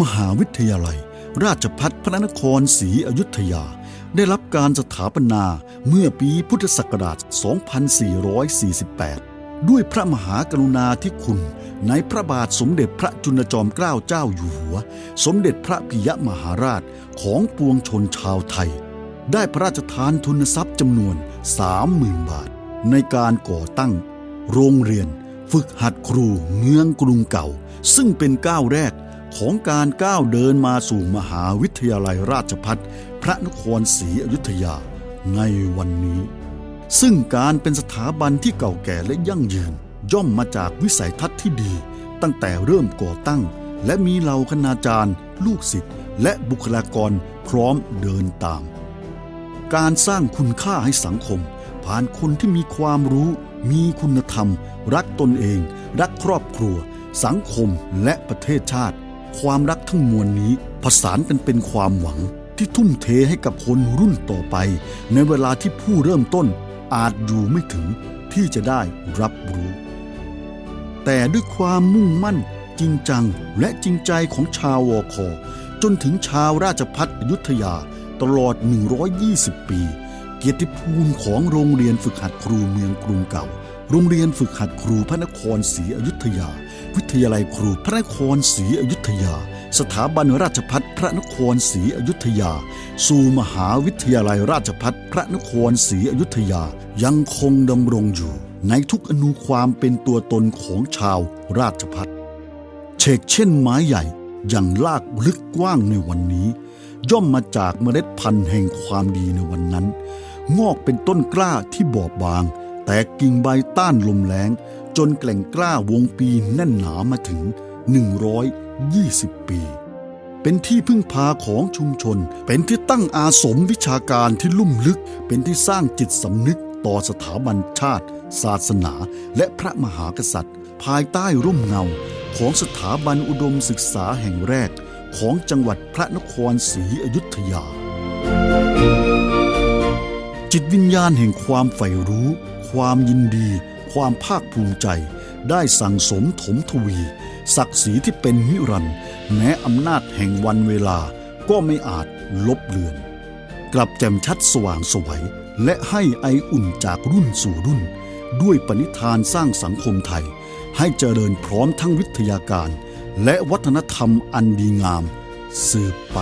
มหาวิทยาลัย ราชพัฒพระนครศรีอยุธยา ได้รับการสถาปนาเมื่อปีพุทธศักราช 2448 ด้วยพระมหากรุณาธิคุณในพระบาทสมเด็จพระจุลจอมเกล้าเจ้าอยู่หัว สมเด็จพระปิยมหาราชของปวงชนชาวไทย ได้พระราชทานทุนทรัพย์จำนวน 30,000 บาท ในการก่อตั้ง โรงเรียน ฝึกหัดครูเมืองกรุงเก่า ซึ่งเป็นก้าวแรก ของการก้าวเดินมาสู่มหาวิทยาลัยราชพัฒพระนครศรีอยุธยาในวันนี้ ซึ่งการเป็นสถาบันที่เก่าแก่และยั่งยืน ย่อมมาจากวิสัยทัศน์ที่ดี ตั้งแต่เริ่มก่อตั้ง และมีเหล่าคณาจารย์ ลูกศิษย์และบุคลากรพร้อมเดินตาม การสร้างคุณค่าให้สังคม ผ่านคนที่มีความรู้ มีคุณธรรม รักตนเอง รักครอบครัว สังคมและประเทศชาติ ความรักทั้งมวลนี้ผสานกันเป็นความหวังที่ทุ่มเทให้กับคนรุ่นต่อไป ในเวลาที่ผู้เริ่มต้นอาจอยู่ไม่ถึงที่จะได้รับรู้ แต่ด้วยความมุ่งมั่นจริงจังและจริงใจของชาววอคอจนถึงชาวราชพัฒยุทธยาตลอด 120 ปี เกียรติภูมิของโรงเรียนฝึกหัดครูเมืองกรุงเก่า โรงเรียนฝึกหัดครูพระนครศรีอยุธยา วิทยาลัยครูพระนครศรีอยุธยา สถาบันราชพัฒพระนครศรีอยุธยา สู่มหาวิทยาลัยราชพัฒพระนครศรีอยุธยา ยังคงดำรงอยู่ ในทุกอนูความเป็นตัวตนของชาวราชพัฒเชกเช่นไม้ใหญ่อย่างลากลึกกว้างในวันนี้ ย่อมมาจากเมล็ดพันธุ์แห่งความดีในวันนั้น งอกเป็นต้นกล้าที่บอบบาง แต่กิ่งใบต้านลมแรงจนแกล่งกล้าวงปีแน่นหนามาถึง 120 ปี เป็นที่พึ่งพาของชุมชน เป็นที่ตั้งอาสมวิชาการที่ลุ่มลึก เป็นที่สร้างจิตสำนึกต่อสถาบันชาติ ศาสนา และพระมหากษัตริย์ ภายใต้ร่มเงาของสถาบันอุดมศึกษาแห่งแรกของจังหวัดพระนครศรีอยุธยา จิตวิญญาณแห่งความใฝ่รู้ ความยินดี ความภาคภูมิใจ ได้สั่งสมถมทวี ศักดิ์ศรีที่เป็นนิรันดร์แม้อำนาจแห่งวันเวลาก็ไม่อาจลบเลือน กลับแจ่มชัดสว่างสวัย และให้ไออุ่นจากรุ่นสู่รุ่น ด้วยปณิธานสร้างสังคมไทย ให้เจริญพร้อมทั้งวิทยาการ และวัฒนธรรมอันดีงาม สืบไป